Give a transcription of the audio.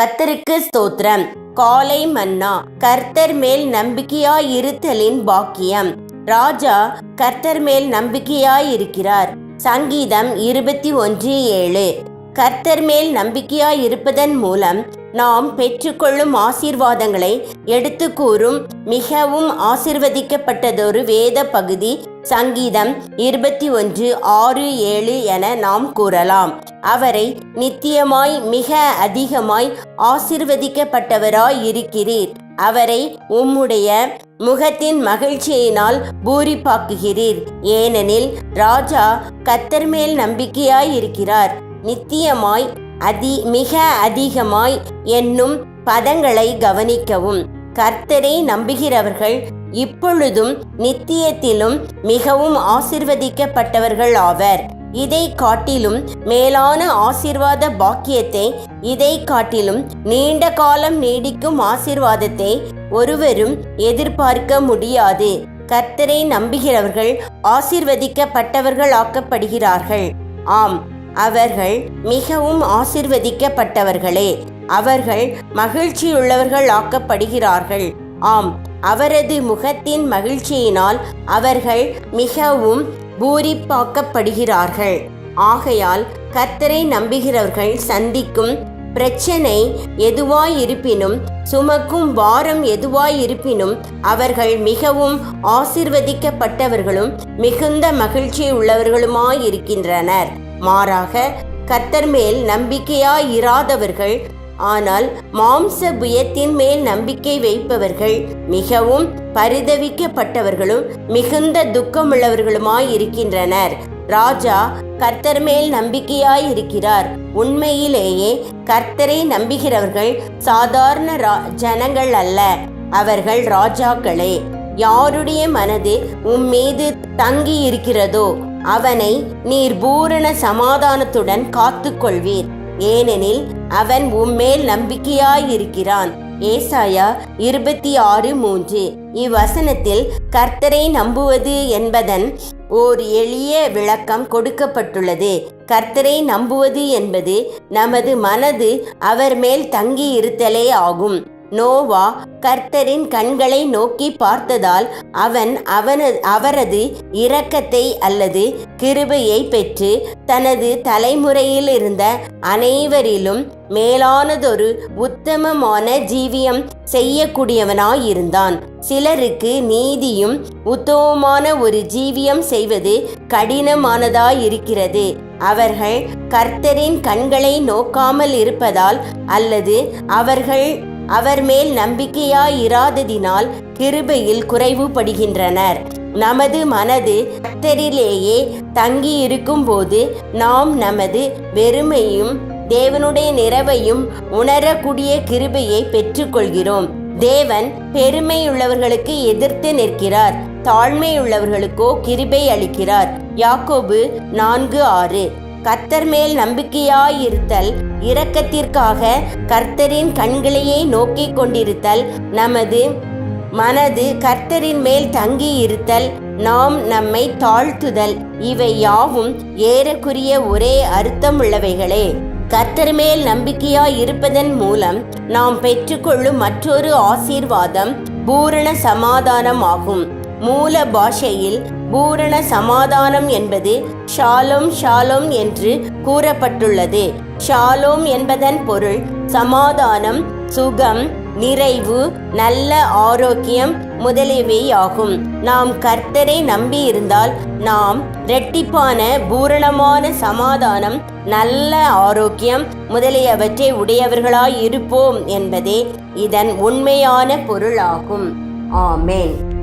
கர்த்தருக்கு ஸ்தோத்திரம். காலை மன்னா கர்த்தர் மேல் நம்பிக்கையாயிருத்தலின் பாக்கியம். ராஜா கர்த்தர் மேல் நம்பிக்கையாயிருக்கிறார். சங்கீதம் இருபத்தி ஒன்று ஏழு. கர்த்தர் மேல் நம்பிக்கையாயிருப்பதன் மூலம் நாம் பெற்றுக்கொள்ளும் ஆசீர்வாதங்களை எடுத்து கூறும் மிகவும் ஆசிர்வதிக்கப்பட்டதொரு வேத பகுதி சங்கீதம் இருபத்தி ஒன்று ஆறு ஏழு என நாம் கூறலாம். அவரை நித்தியமாய் மிக அதிகமாய் ஆசிர்வதிக்கப்பட்டவராய் இருக்கிறீர் அவரை உம்முடைய முகத்தின் மகிழ்ச்சியினால் பூரிப்பாக்குகிறீர். ஏனெனில் ராஜா கத்தர் மேல் நம்பிக்கையாய் இருக்கிறார் நித்தியமாய் அதி மிக அதிகமாய் என்னும் பதங்களை கவனிக்கவும். கர்த்தரை நம்புகிறவர்கள் இப்பொழுதும் நித்தியத்திலும் மிகவும் ஆசிர்வதிக்கப்பட்டவர்கள் ஆவர். இதை காட்டிலும் மேலான ஆசிர்வாத பாக்கியத்தை இதை காட்டிலும் நீண்ட காலம் நீடிக்கும் ஆசிர்வாதத்தை ஒருவரும் எதிர்பார்க்க முடியாது. கர்த்தரை நம்புகிறவர்கள் ஆசிர்வதிக்கப்பட்டவர்கள் ஆக்கப்படுகிறார்கள் ஆம் அவர்கள் மிகவும் ஆசிர்வதிக்கப்பட்டவர்களே. அவர்கள் மகிழ்ச்சியுள்ளவர்கள் ஆக்கப்படுகிறார்கள். ஆம் அவரது முகத்தின் மகிழ்ச்சியினால் அவர்கள் மிகவும் பூரிப்பாக்கப்படுகிறார்கள். ஆகையால் கர்த்தரை நம்புகிறவர்கள் சந்திக்கும் பிரச்சனை எதுவாயிருப்பினும் சுமக்கும் வாரம் எதுவாயிருப்பினும் அவர்கள் மிகவும் ஆசிர்வதிக்கப்பட்டவர்களும் மிகுந்த மகிழ்ச்சி உள்ளவர்களுமாயிருக்கின்றனர் மாறாக கர்த்தர் மேல் நம்பிக்கையாயிராதவர்கள் ஆனால் மாம்ச புயத்தின் மேல் நம்பிக்கை வைப்பவர்கள் மிகவும் பரிதவிக்கப்பட்டவர்களும் மிகுந்த துக்கமுள்ளவர்களுமாயிருக்கின்றனர். ராஜா கர்த்தர் மேல் நம்பிக்கையாயிருக்கிறார். உண்மையிலேயே கர்த்தரை நம்புகிறவர்கள் சாதாரண ரா ஜனங்கள் அல்ல அவர்கள் ராஜாக்களே. யாருடைய மனது உம்மீது தங்கி இருக்கிறதோ அவனை நீர் பூரண சமாதானத்துடன் காத்துக்கொள்வீர். ஏனெனில் அவன் உம்மேல் நம்பிக்கையாயிருக்கிறான். ஏசாயா இருபத்தி ஆறு மூன்று. இவ்வசனத்தில் கர்த்தரை நம்புவது என்பதன் ஓர் எளிய விளக்கம் கொடுக்கப்பட்டுள்ளது. கர்த்தரை நம்புவது என்பது நமது மனது அவர் மேல் தங்கி இருத்தலே ஆகும். நோவா கர்த்தரின் கண்களை நோக்கி பார்த்ததால் அவன் அவனது அவரது இரக்கத்தை அல்லது கிருபையை பெற்று தனது தலைமுறையில் இருந்த அனைவரிலும் மேலானதொரு உத்தமமான ஜீவியம் செய்யக்கூடியவனாயிருந்தான். சிலருக்கு நீதியும் உத்தமமான ஒரு ஜீவியம் செய்வது கடினமானதாயிருக்கிறது. அவர்கள் கர்த்தரின் கண்களை நோக்காமல் இருப்பதால் அல்லது அவர்கள் அவர் மேல் நம்பிக்கையாயிராததினால் கிருபையில் குறைவுபடுகின்றனர். நமது மனது கத்தரிலேயே தங்கி இருக்கும்போது நாம் நமது வெறுமையும் தேவனுடைய நிறவையும் உணரக்கூடிய கிருபையை பெற்றுக்கொள்கிறோம். தேவன் பெருமையுள்ளவர்களுக்கு எதிர்த்து நிற்கிறார். தாழ்மையுள்ளவர்களுக்கோ கிருபை அளிக்கிறார். யாக்கோபு நான்கு ஆறு. கர்த்தர் மேல் நம்பிக்கையாயிருத்தல் இரக்கத்திற்காக கர்த்தரின் கண்களையே நோக்கிக் கொண்டிருத்தல் நமது மனது கர்த்தரின் மேல் தங்கி இருத்தல் நாம் நம்மை தாழ்த்துதல் இவை யாவும் ஏறக்குரிய ஒரே அர்த்தமுள்ளவைகளே. கர்த்தர் மேல் நம்பிக்கையாய் இருப்பதன் மூலம் நாம் பெற்றுக்கொள்ளும் மற்றொரு ஆசீர்வாதம் பூரண சமாதானம் ஆகும் மூல பாஷையில் பூரண சமாதானம் என்பது ஷாலோம் ஷாலோம் என்று கூறப்பட்டுள்ளது. ஷாலோம் என்பதன் பொருள் சமாதானம் சுகம் நிறைவு நல்ல ஆரோக்கியம் முதலியவையாகும். நாம் கர்த்தரை நம்பியிருந்தால் நாம் இரட்டிப்பான பூரணமான சமாதானம் நல்ல ஆரோக்கியம் முதலியவற்றை உடையவர்களாய் இருப்போம் என்பதே இதன் உண்மையான பொருளாகும். ஆமேன்.